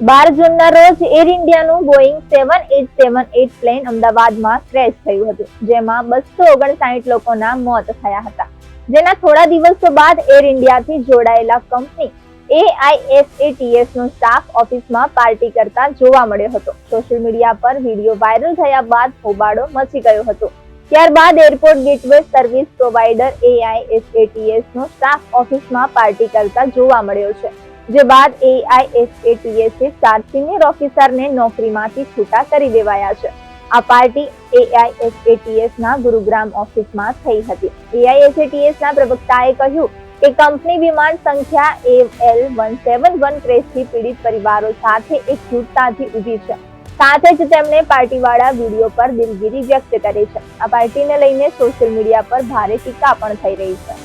બાર જૂનના રોજ air ઇન્ડિયાનું Boeing seven eight seven eight plane અમદાવાદમાં ક્રેશ થયું હતું, જેમાં બસો ઓગણસાઠ લોકોના મોત થયા હતા. જેના થોડા દિવસો બાદ એર ઇન્ડિયાથી જોડાયેલા કંપની એઆઈએસએટીએસ નો સ્ટાફ ઓફિસમાં પાર્ટી કરતા જોવા મળ્યો હતો. સોશિયલ મીડિયા પર વીડિયો વાયરલ થયા બાદ હોબાળો મચી ગયો હતો. ત્યારબાદ airport gateway service provider AISATS નો સ્ટાફ ઓફિસમાં પાર્ટી કરતા જોવા મળ્યો છે. જે બાદ એઆઈએસએટીએસે ચાર સિનિયર ઓફિસરને નોકરીમાંથી છૂટા કરી દેવાયા છે. આ પાર્ટી એઆઈએસએટીએસ ના ગુરુગ્રામ ઓફિસમાં થઈ હતી. એઆઈએસએટીએસ ના પ્રવક્તાએ કહ્યું કે કંપની વિમાન સંખ્યા એલ વન સેવન વન ક્રેશથી પીડિત પરિવારો સાથે એકજૂટતાથી ઊભી છે. સાથે જ તેમણે પાર્ટીવાળા વીડિયો પર દિલગીરી વ્યક્ત કરી છે. આ પાર્ટીને લઈને સોશિયલ મીડિયા પર ભારે ટીકા પણ થઈ રહી છે.